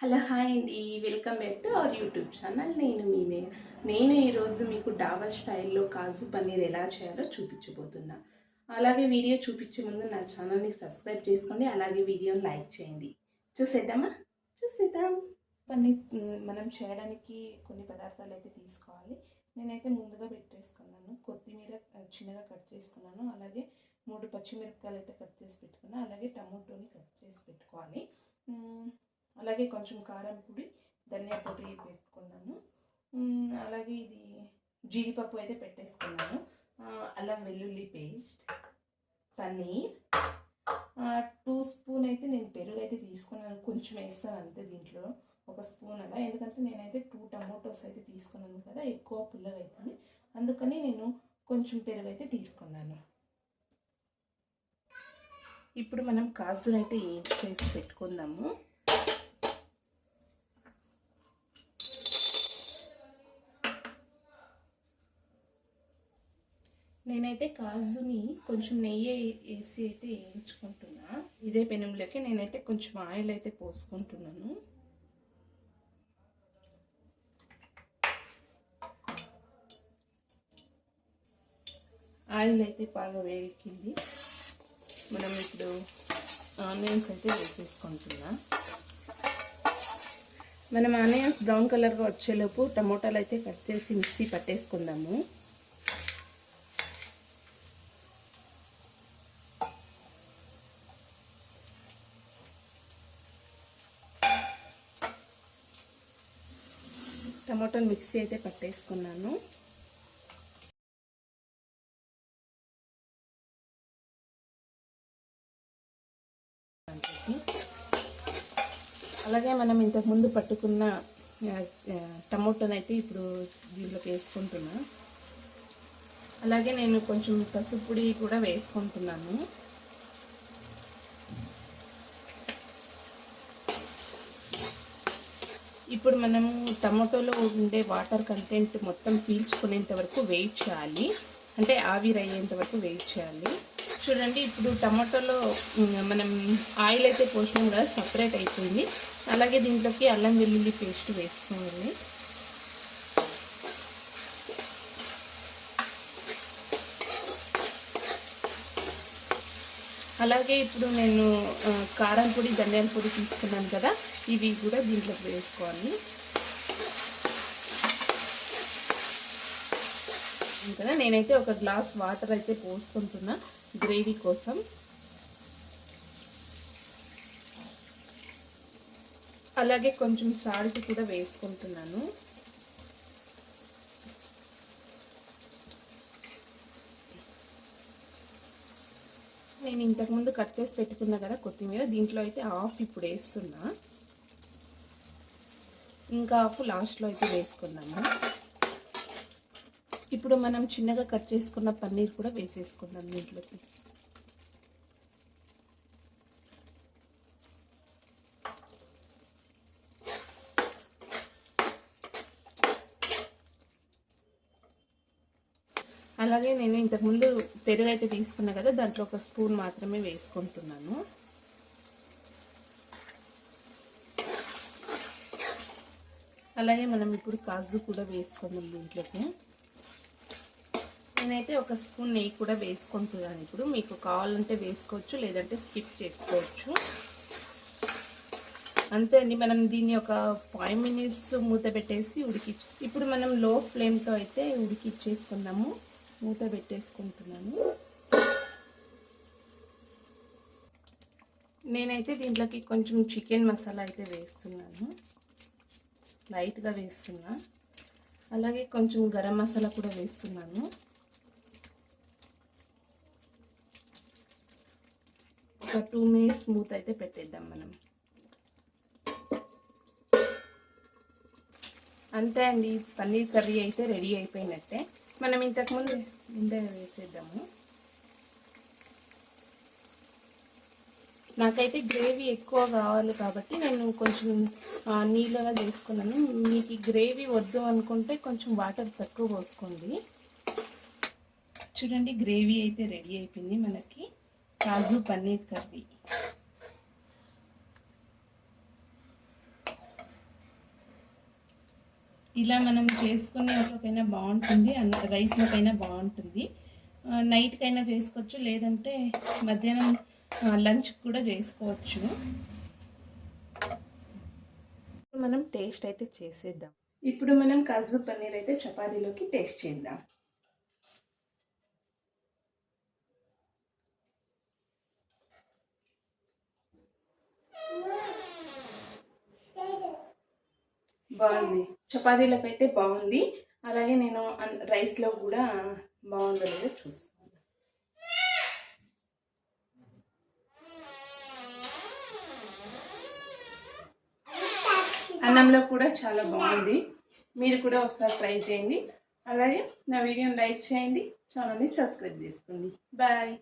Hello hi అండి. Welcome back to our YouTube channel నేను మీ మే నేను ఈరోజు మీకు డాబర్ స్టైల్లో కాజు పన్నీర్ ఎలా చేయాలో చూపించబోతున్నా. అలాగే వీడియో చూపించే ముందు నా ఛానల్ని సబ్స్క్రైబ్ చేసుకోండి. అలాగే వీడియోని లైక్ చేయండి. చూసేద్దామా? చూసేద్దాం. పన్నీర్ మనం చేయడానికి కొన్ని పదార్థాలు అయితే తీసుకోవాలి. నేనైతే ముందుగా పెట్టేసుకున్నాను. కొత్తిమీర చిన్నగా కట్ చేసుకున్నాను. అలాగే మూడు పచ్చిమిరపకాయలు అయితే కట్ చేసి పెట్టుకున్నాను అలాగే టమోటోని కట్ చేసి పెట్టుకోవాలి. అలాగే కొంచెం కారం పొడి ధనియా పొడి వేసుకున్నాను. అలాగే ఇది జీడిపప్పు అయితే పెట్టేసుకున్నాను. అల్లం వెల్లుల్లి పేస్ట్ పన్నీర్ టూ స్పూన్ అయితే నేను పెరుగు అయితే తీసుకున్నాను. కొంచెం వేస్తాను అంతే దీంట్లో. ఒక స్పూన్ అలా. ఎందుకంటే నేనైతే టూ టమోటోస్ అయితే తీసుకున్నాను కదా ఎక్కువ పుల్లగా అవుతుంది అందుకని నేను కొంచెం పెరుగు అయితే తీసుకున్నాను. ఇప్పుడు మనం కాజునైతే ఏంటి చేసి పెట్టుకుందాము? నేనైతే కాజుని కొంచెం నెయ్యి వేసి అయితే వేయించుకుంటున్నా. ఇదే పెనంలోకి నేనైతే కొంచెం ఆయిల్ అయితే పోసుకుంటున్నాను. ఆయిల్ అయితే బాగా వేడికింది మనం ఇప్పుడు ఆనియన్స్ అయితే వేసేసుకుంటున్నా. మనం ఆనియన్స్ బ్రౌన్ కలర్గా వచ్చేలోపు టమోటాలు అయితే కట్ చేసి మిక్సీ పట్టేసుకుందాము. టమాటోని మిక్సీ అయితే పట్టేసుకున్నాను. అలాగే మనం ఇంతకుముందు పట్టుకున్న టమోటోని అయితే ఇప్పుడు దీంట్లోకి వేసుకుంటున్నా. అలాగే నేను కొంచెం పసుపు పొడి కూడా వేసుకుంటున్నాను. ఇప్పుడు మనము టమాటోలో ఉండే వాటర్ కంటెంట్ మొత్తం పీల్చుకునేంత వరకు వెయిట్ చేయాలి. అంటే ఆవిరి అయ్యేంత వరకు వెయిట్ చేయాలి. చూడండి ఇప్పుడు టమాటోలో మనం ఆయిల్ అయితే పోసినాం కదా సపరేట్ అయిపోయింది. అలాగే దీంట్లోకి అల్లం వెల్లుల్లి పేస్ట్ వేసుకోవాలి. అలాగే ఇప్పుడు నేను కారం పొడి ధనియాల పొడి తీసుకున్నాను కదా. ఇవి కూడా దీంట్లోకి వేసుకోవాలి. కదా నేనైతే ఒక గ్లాస్ వాటర్ అయితే పోసుకుంటున్నా గ్రేవీ కోసం. అలాగే కొంచెం సాల్ట్ కూడా వేసుకుంటున్నాను. నేను ఇంతకుముందు కట్ చేసి పెట్టుకున్నా కదా కొత్తిమీర దీంట్లో అయితే ఆఫ్ ఇప్పుడు వేస్తున్నా. ఇంకా హాఫ్ లాస్ట్లో అయితే వేసుకున్నాము ఇప్పుడు మనం చిన్నగా కట్ చేసుకున్న పన్నీర్ కూడా వేసేసుకుందాం దీంట్లోకి. అలాగే నేను ఇంతకుముందు పెరుగు అయితే తీసుకున్నా కదా దాంట్లో ఒక స్పూన్ మాత్రమే వేసుకుంటున్నాను. అలాగే మనం ఇప్పుడు కాజు కూడా వేసుకుందాం దీంట్లోకి. నేనైతే ఒక స్పూన్ నెయ్యి కూడా వేసుకుంటున్నాను ఇప్పుడు. మీకు కావాలంటే వేసుకోవచ్చు లేదంటే స్కిప్ చేసుకోవచ్చు. అంతే అండి మనం దీన్ని ఒక ఫైవ్ మినిట్స్ మూత పెట్టేసి ఉడికి ఇప్పుడు మనం లో ఫ్లేమ్తో అయితే ఉడికిచ్చేసుకున్నాము మూత పెట్టేసుకుంటున్నాను. నేనైతే దీంట్లోకి కొంచెం చికెన్ మసాలా అయితే వేస్తున్నాను. లైట్గా వేస్తున్నా. అలాగే కొంచెం గరం మసాలా కూడా వేస్తున్నాను. ఒక టూ మినిట్స్ స్మూత్ అయితే పెట్టేద్దాం మనం. అంతే అండి పన్నీర్ కర్రీ అయితే రెడీ అయిపోయినట్టే. మనం ఇంతకుముందు ముందే వేసేద్దాము. నాకైతే గ్రేవీ ఎక్కువ కావాలి కాబట్టి నేను కొంచెం నీళ్ళగా చేసుకున్నాను. మీకు గ్రేవీ వద్దు అనుకుంటే కొంచెం వాటర్ తక్కువ పోసుకోండి. చూడండి గ్రేవీ అయితే రెడీ అయిపోయింది మనకి. కాజు పన్నీర్ కర్రీ. ఇలా మనం చేసుకునే వాటికైనా బాగుంటుంది. అన్న రైస్లోకైనా బాగుంటుంది. నైట్కైనా చేసుకోవచ్చు. లేదంటే మధ్యాహ్నం లంచ్ కూడా చేసుకోవచ్చు. మనం టేస్ట్ అయితే చేసేద్దాం. ఇప్పుడు మనం కాజు పన్నీర్ అయితే చపాతీలోకి టేస్ట్ చేద్దాం. బాగుంది. చపాతీలకు అయితే బాగుంది. అలాగే నేను రైస్లో కూడా బాగుందో లేదో చూస్తాను అన్నంలో కూడా చాలా బాగుంది. మీరు కూడా ఒకసారి ట్రై చేయండి. అలాగే నా వీడియోని లైక్ చేయండి. ఛానల్ని సబ్స్క్రైబ్ చేసుకోండి. బాయ్.